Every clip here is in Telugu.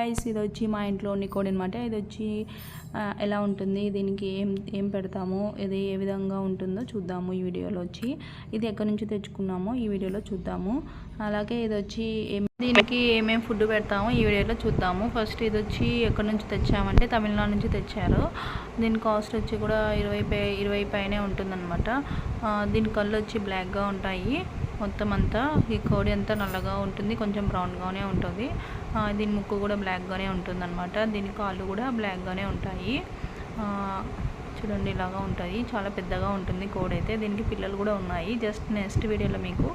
గైస్ ఇది వచ్చి మా ఇంట్లో ఉండి కోడి అనమాట ఇది వచ్చి ఎలా ఉంటుంది దీనికి ఏం ఏం పెడతాము ఇది ఏ విధంగా ఉంటుందో చూద్దాము ఈ వీడియోలో వచ్చి. ఇది ఎక్కడి నుంచి తెచ్చుకున్నామో ఈ వీడియోలో చూద్దాము. అలాగే ఇది వచ్చి దీనికి ఏమేమి ఫుడ్ పెడతామో ఈ వీడియోలో చూద్దాము. ఫస్ట్ ఇది వచ్చి ఎక్కడి నుంచి తెచ్చామంటే తమిళనాడు నుంచి తెచ్చారు. దీని కాస్ట్ వచ్చి కూడా ఇరవై పై ఇరవై పైనే ఉంటుందన్నమాట. దీని కళ్ళు వచ్చి బ్లాక్గా ఉంటాయి. మొత్తం అంతా ఈ కోడి అంతా నల్లగా ఉంటుంది కొంచెం బ్రౌన్గానే ఉంటుంది. దీని ముక్కు కూడా బ్లాక్గానే ఉంటుంది అనమాట దీని కాళ్ళు కూడా బ్లాక్గానే ఉంటాయి. చూడండి ఇలాగా ఉంటుంది చాలా పెద్దగా ఉంటుంది కోడి అయితే దీనికి పిల్లలు కూడా ఉన్నాయి. జస్ట్ నెక్స్ట్ వీడియోలో మీకు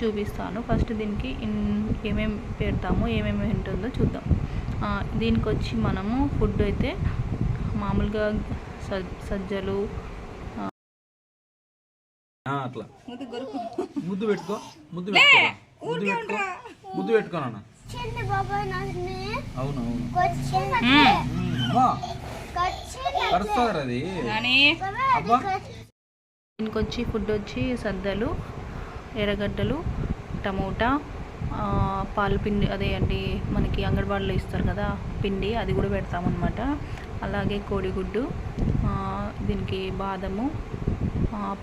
చూపిస్తాను. ఫస్ట్ దీనికి ఏమేమి పెడతామో ఏమేమి ఉంటుందో చూద్దాం. దీనికి వచ్చి మనము ఫుడ్ అయితే మామూలుగా స సజ్జలు అట్లా. ముద్దు పెట్టుకో ముద్దు పెట్టుకో. ముద్దు పెట్టుకో. ముద్దు పెట్టుకో నాన్న. చిన్న బాబాయ్ నాన్న అవును అవును. వచ్చిన ఉమ్, అమ్మా వచ్చిన కరుస్తుంది అది. బాబాయ్ అబ్బా. దీనికి వచ్చి ఫుడ్ వచ్చి సద్దలు ఎర్రగడ్డలు టమోటా ఆ, పాల పిండి అదే అండి మనకి అంగన్వాడీలో ఇస్తారు కదా పిండి అది కూడా పెడతామన్నమాట. అలాగే కోడిగుడ్డు ఆ, దీనికి బాదము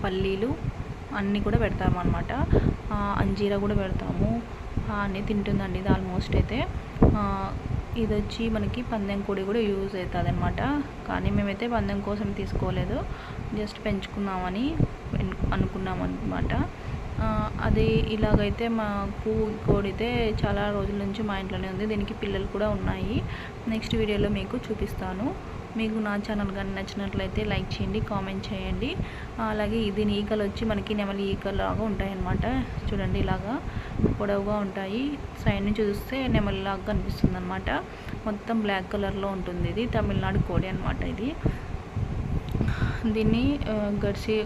పల్లీలు అన్నీ కూడా పెడతామన్నమాట ఆ, అంజీరా కూడా పెడతాము. అన్నీ తింటుందండి ఇది ఆల్మోస్ట్ అయితే. ఇది వచ్చి మనకి పందెం కోడి కూడా యూజ్ అవుతుంది అనమాట కానీ మేమైతే పందెం కోసం తీసుకోలేదు. జస్ట్ పెంచుకుందామని అనుకున్నాం అనమాట అది ఇలాగైతే మాకు కోడితే చాలా రోజుల నుంచి మా ఇంట్లోనే ఉంది. దీనికి పిల్లలు కూడా ఉన్నాయి. నెక్స్ట్ వీడియోలో మీకు చూపిస్తాను. మీకు నా ఛానల్ కానీ నచ్చినట్లయితే లైక్ చేయండి కామెంట్ చేయండి. అలాగే దీని ఈకలు వచ్చి మనకి నెమలి ఈకలాగా లాగా చూడండి ఇలాగా పొడవుగా ఉంటాయి. సైడ్ నుంచి చూస్తే నెమలిలాగా కనిపిస్తుంది అనమాట మొత్తం బ్లాక్ కలర్లో ఉంటుంది ఇది. తమిళనాడు కోడి అనమాట ఇది. దీన్ని గడిచి